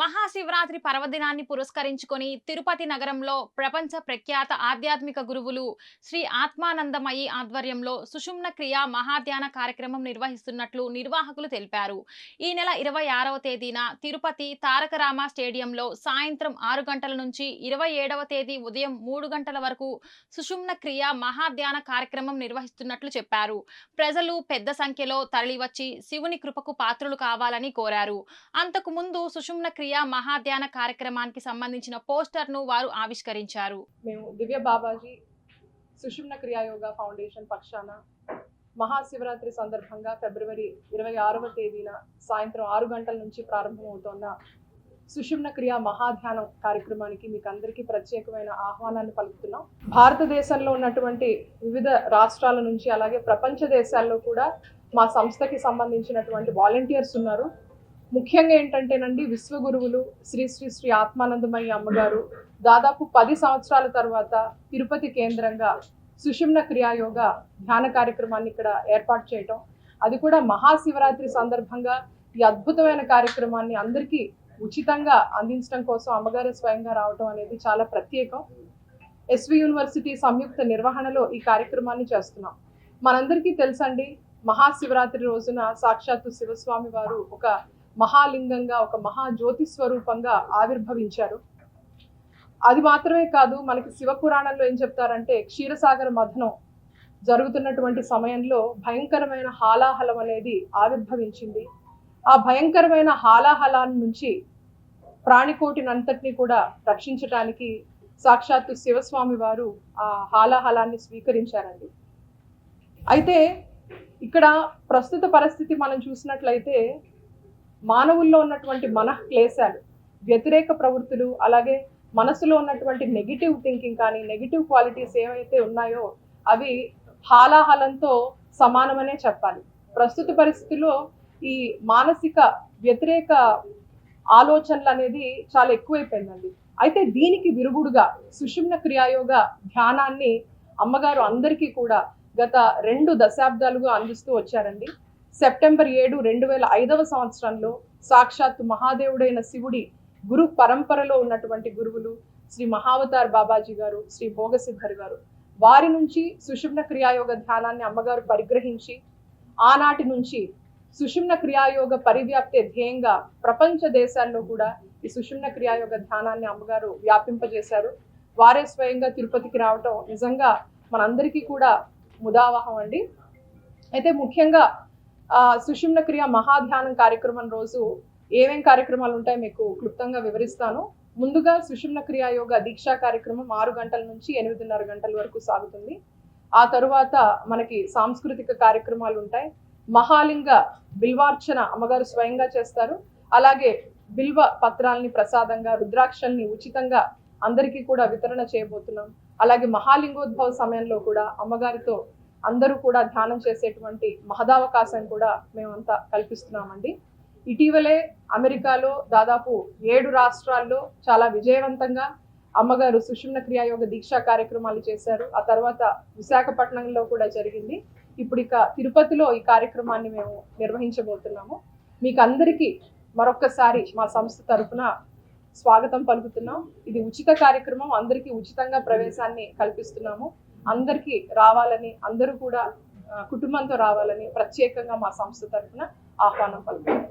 మహాశివరాత్రి పర్వదినాన్ని పురస్కరించుకొని తిరుపతి నగరంలో ప్రపంచ ప్రఖ్యాత ఆధ్యాత్మిక గురువులు శ్రీ ఆత్మానందమయి ఆధ్వర్యంలో సుషుమ్న క్రియ మహాధ్యాన కార్యక్రమం నిర్వహిస్తున్నట్లు నిర్వాహకులు తెలిపారు. ఈ నెల ఇరవై ఆరవ తేదీన తిరుపతి తారకరామ స్టేడియంలో సాయంత్రం ఆరు గంటల నుంచి ఇరవై ఏడవ తేదీ ఉదయం మూడు గంటల వరకు సుషుమ్న క్రియ మహాధ్యాన కార్యక్రమం నిర్వహిస్తున్నట్లు చెప్పారు. ప్రజలు పెద్ద సంఖ్యలో తరలివచ్చి శివుని కృపకు పాత్రులు కావాలని కోరారు. అంతకు ముందు సుషుమ్న క్రియ మహాధ్యాన కార్యక్రమానికి సంబంధించిన పోస్టర్ను వారు ఆవిష్కరించారు. మేము దివ్య బాబాజీ సుషుమ్న క్రియాయోగ ఫౌండేషన్ పక్షాన మహాశివరాత్రి సందర్భంగా ఫిబ్రవరి ఇరవై ఆరవ తేదీన సాయంత్రం ఆరు గంటల నుంచి ప్రారంభమవుతోన్న సుషుమ్న క్రియా మహాధ్యానం కార్యక్రమానికి మీకు అందరికీ ప్రత్యేకమైన ఆహ్వానాన్ని పలుకుతున్నాం. భారతదేశంలో ఉన్నటువంటి వివిధ రాష్ట్రాల నుంచి అలాగే ప్రపంచ దేశాల్లో కూడా మా సంస్థకి సంబంధించినటువంటి వాలంటీర్స్ ఉన్నారు. ముఖ్యంగా ఏంటంటేనండి విశ్వగురువులు శ్రీ శ్రీ శ్రీ ఆత్మానందమయ్య అమ్మగారు దాదాపు పది సంవత్సరాల తర్వాత తిరుపతి కేంద్రంగా సుషుమ్న క్రియాయోగ ధ్యాన కార్యక్రమాన్ని ఇక్కడ ఏర్పాటు చేయటం. అది కూడా మహాశివరాత్రి సందర్భంగా ఈ అద్భుతమైన కార్యక్రమాన్ని అందరికీ ఉచితంగా అందించడం కోసం అమ్మగారు స్వయంగా రావటం అనేది చాలా ప్రత్యేకం. ఎస్వి యూనివర్సిటీ సంయుక్త నిర్వహణలో ఈ కార్యక్రమాన్ని చేస్తున్నాం. మనందరికీ తెలుసండి మహాశివరాత్రి రోజున సాక్షాత్తు శివస్వామి వారు ఒక మహాలింగంగా ఒక మహాజ్యోతి స్వరూపంగా ఆవిర్భవించారు. అది మాత్రమే కాదు మనకి శివ పురాణంలో ఏం చెప్తారంటే క్షీరసాగర మథనం జరుగుతున్నటువంటి సమయంలో భయంకరమైన హాలాహలం అనేది ఆవిర్భవించింది. ఆ భయంకరమైన హాలాహలాన్ని నుంచి ప్రాణికోటినంతటిని కూడా రక్షించటానికి సాక్షాత్తు శివస్వామి వారు ఆ హాలాహలాన్ని స్వీకరించారండి. అయితే ఇక్కడ ప్రస్తుత పరిస్థితి మనం చూసినట్లయితే మానవుల్లో ఉన్నటువంటి మనః క్లేశాలు వ్యతిరేక ప్రవృత్తులు అలాగే మనసులో ఉన్నటువంటి నెగిటివ్ థింకింగ్ కానీ నెగిటివ్ క్వాలిటీస్ ఏవైతే ఉన్నాయో అవి హాలాహలంతో సమానమనే చెప్పాలి. ప్రస్తుత పరిస్థితిలో ఈ మానసిక వ్యతిరేక ఆలోచనలు అనేది చాలా ఎక్కువైపోయిందండి. అయితే దీనికి విరుగుడుగా సుషుమ్న క్రియాయోగ ధ్యానాన్ని అమ్మగారు అందరికీ కూడా గత రెండు దశాబ్దాలుగా అందిస్తూ వచ్చారండి. సెప్టెంబర్ ఏడు రెండు వేల ఐదవ సంవత్సరంలో సాక్షాత్తు మహాదేవుడైన శివుడి గురు పరంపరలో ఉన్నటువంటి గురువులు శ్రీ మహావతార్ బాబాజీ గారు శ్రీ భోగసిద్ధర్ గారు. వారి నుంచి సుషుమ్న క్రియాయోగ ధ్యానాన్ని అమ్మగారు పరిగ్రహించి ఆనాటి నుంచి సుషుమ్న క్రియాయోగ పరివ్యాప్తే ధ్యేయంగా ప్రపంచ దేశాల్లో కూడా ఈ సుషుమ్న క్రియాయోగ ధ్యానాన్ని అమ్మగారు వ్యాపింపజేశారు. వారే స్వయంగా తిరుపతికి రావటం నిజంగా మనందరికీ కూడా ముదావహం అండి. అయితే ముఖ్యంగా సుషుమ్న క్రియ మహాధ్యానం కార్యక్రమం రోజు ఏమేం కార్యక్రమాలు ఉంటాయో మీకు క్లుప్తంగా వివరిస్తాను. ముందుగా సుషుమ్న క్రియా యోగ దీక్షా కార్యక్రమం ఆరు గంటల నుంచి ఎనిమిదిన్నర గంటల వరకు సాగుతుంది. ఆ తరువాత మనకి సాంస్కృతిక కార్యక్రమాలు ఉంటాయి. మహాలింగ బిల్వార్చన అమ్మగారు స్వయంగా చేస్తారు. అలాగే బిల్వ పత్రాల్ని ప్రసాదంగా రుద్రాక్షల్ని ఉచితంగా అందరికీ కూడా వితరణ చేయబోతున్నాం. అలాగే మహాలింగోద్భవ సమయంలో కూడా అమ్మగారితో అందరూ కూడా ధ్యానం చేసేటువంటి మహదావకాశం కూడా మేమంతా కల్పిస్తున్నామండి. ఇటీవలే అమెరికాలో దాదాపు ఏడు రాష్ట్రాల్లో చాలా విజయవంతంగా అమ్మగారు సుషుమ్న క్రియాయోగ దీక్షా కార్యక్రమాలు చేశారు. ఆ తర్వాత విశాఖపట్నంలో కూడా జరిగింది. ఇప్పుడు ఇక తిరుపతిలో ఈ కార్యక్రమాన్ని మేము నిర్వహించబోతున్నాము. మీకు అందరికీ మరొక్కసారి మా సంస్థ తరఫున స్వాగతం పలుకుతున్నాం. ఇది ఉచిత కార్యక్రమం. అందరికీ ఉచితంగా ప్రవేశాన్ని కల్పిస్తున్నాము. అందరికీ రావాలని అందరూ కూడా కుటుంబంతో రావాలని ప్రత్యేకంగా మా సంస్థ తరఫున ఆహ్వానం పలుకుతాం